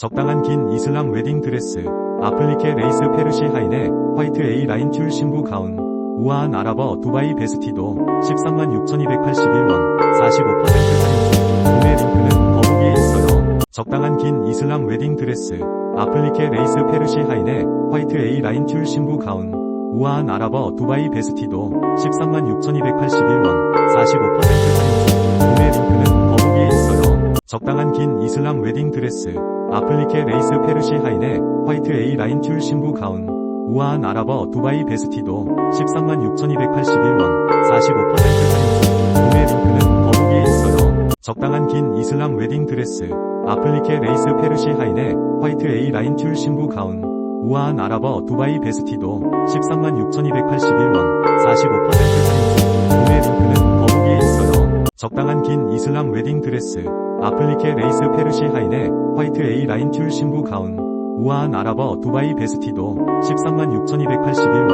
적당한 긴 이슬람 웨딩 드레스, 아플리케 레이스 페르시 하인의 화이트 A 라인 튤 신부 가운, 우아한 아랍어 두바이 베스티도 13만 6,281원, 45% 할인 중. 구매 링크는 더보기에 있어요. 적당한 긴 이슬람 웨딩 드레스, 아플리케 레이스 페르시 하인의 화이트 A 라인 튤 신부 가운, 우아한 아랍어 두바이 베스티도 13만 6,281원, 45% 적당한 긴 이슬람 웨딩 드레스, 아플리케 레이스 페르시 하인의 화이트 A 라인 튤 신부 가운, 우아한 아랍어 두바이 베스티도 13만 6,281원, 45% 할인 중. 구매 링크는 더보기에 있어요. 적당한 긴 이슬람 웨딩 드레스, 아플리케 레이스 페르시 하인의 화이트 A 라인 튤 신부 가운, 우아한 아랍어 두바이 베스티도 13만 6,281원, 적당한 긴 이슬람 웨딩 드레스, 아플리케 레이스 페르시 하인의 화이트 A 라인 튤 신부 가운, 우아한 아랍어 두바이 베스티도 13만 6,281원,